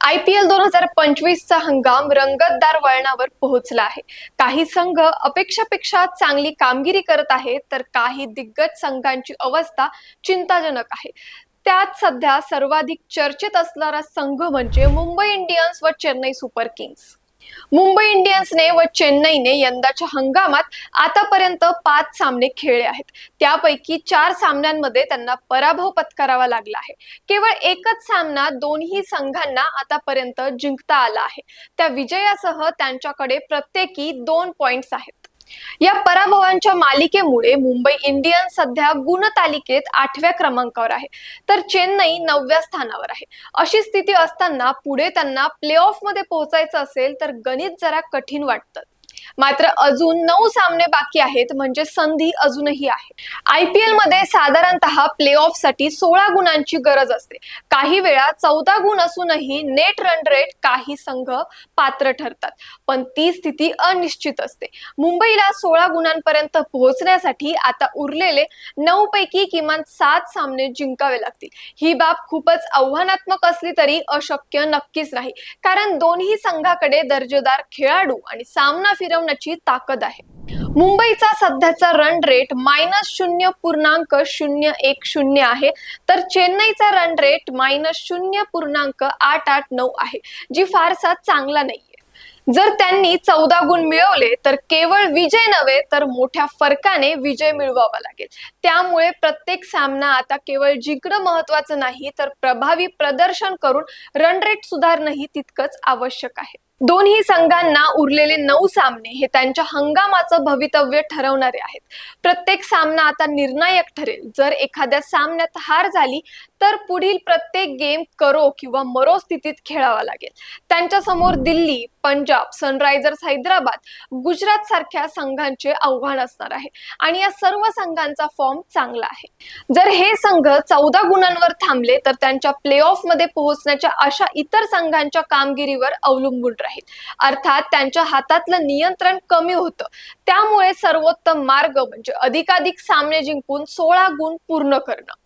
I P L दोन हजार पंचवीसचा हंगाम रंगतदार वळणावर पोहोचला आहे. काही संघ अपेक्षापेक्षा चांगली कामगिरी करत आहेत तर काही दिग्गज संघांची अवस्था चिंताजनक आहे. त्यात सध्या सर्वाधिक चर्चेत असणारा संघ म्हणजे मुंबई इंडियन्स व चेन्नई सुपर किंग्स. मुंबई इंडियन्सने व चेन्नईने यंदाच्या हंगामात आतापर्यंत पाच सामने खेळले आहेत. त्यापैकी चार सामन्यांमध्ये त्यांना पराभव पत्करावा लागला आहे. केवळ एकच सामना दोन्ही संघांना आतापर्यंत जिंकता आला आहे. त्या विजयासह त्यांच्याकडे प्रत्येकी दोन पॉइंट्स आहेत. या पराभवांच्या मालिकेमुळे मुंबई इंडियन्स सध्या गुणतालिकेत आठव्या क्रमांकावर आहे. तर चेन्नई नवव्या स्थानावर आहे. अशी स्थिती असताना पुढे त्यांना प्ले ऑफमध्ये पोहोचायचं असेल तर गणित जरा कठीण वाटतं. मात्र अजून नऊ सामने बाकी आहेत म्हणजे संधी अजूनही आहे. आय पी एलमध्ये साधारणतः प्ले ऑफसाठी सोळा गुणांची गरज असते. काही वेळा चौदा गुण असूनही नेट रन रेट काही संघ पात्र ठरतात. पण ती स्थिती अनिश्चित असते. मुंबईला सोळा गुणांपर्यंत पोहोचण्यासाठी आता उरलेले नऊ पैकी किमान सात सामने जिंकावे लागतील. ही बाब खूपच आव्हानात्मक असली तरी अशक्य नक्कीच नाही. कारण दोन्ही संघाकडे दर्जेदार खेळाडू आणि सामना फिरव फिरवण्याची ताकद आहे. मुंबईचा सध्याचा रन रेट मायनस शून्य पूर्णांक शून्य एक शून्य आहे. तर चेन्नईचा रन रेट मायनस शून्य पूर्णांक आठ आठ नऊ आहे जी फारसा चांगला नाहीये. जर त्यांनी चौदा गुण मिळवले तर केवळ विजय नव्हे तर मोठ्या फरकाने विजय मिळवावा लागेल. त्यामुळे प्रत्येक सामना आता केवळ जिंकणं महत्वाचं नाही तर प्रभावी प्रदर्शन करून रन रेट सुधारणंही तितकंच आवश्यक आहे. दोन्ही संघांना उरलेले नऊ सामने हे त्यांच्या हंगामाचं भवितव्य ठरवणारे आहेत. प्रत्येक सामना आता निर्णायक ठरेल. जर एखाद्या सामन्यात हार झाली तर पुढील प्रत्येक गेम करो किंवा मरो स्थितीत खेळावा लागेल. त्यांच्यासमोर दिल्ली पंजाब सनरायझर्स हैदराबाद गुजरात सारख्या संघांचे आव्हान असणार आहे. आणि या सर्व संघांचा फॉर्म चांगला आहे. जर हे संघ चौदा गुणांवर थांबले तर त्यांच्या प्ले ऑफमध्ये पोहोचण्याच्या अशा इतर संघांच्या कामगिरीवर अवलंबून राहील. अर्थात त्यांच्या हातातलं नियंत्रण कमी होतं. त्यामुळे सर्वोत्तम मार्ग म्हणजे अधिकाधिक सामने जिंकून सोळा गुण पूर्ण करणं.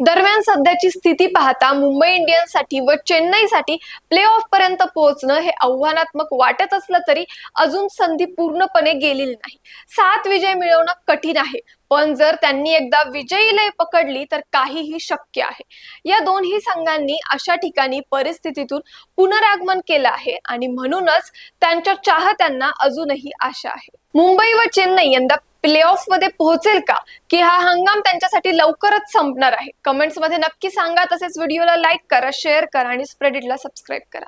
दरम्यान सध्याची स्थिती पाहता मुंबई इंडियन्ससाठी व चेन्नईसाठी प्ले ऑफ पर्यंत पोहोचणं हे आव्हानात्मक वाटत असलं तरी अजून संधी पूर्णपणे गेलेली नाही. सात विजय मिळवणं कठीण आहे. पण जर त्यांनी एकदा विजयी लय पकडली तर काहीही शक्य आहे. या दोन्ही संघांनी अशा ठिकाणी परिस्थितीतून पुनरागमन केलं आहे आणि म्हणूनच त्यांच्या चाहत्यांना अजूनही आशा आहे. मुंबई व चेन्नई यंदा प्ले ऑफमध्ये पोहोचेल का? की हा हंगाम त्यांच्यासाठी लवकरच संपणार आहे. कमेंट्समध्ये नक्की सांगा. तसेच व्हिडिओला लाईक करा शेअर करा आणि स्प्रेडिटला सबस्क्राईब करा.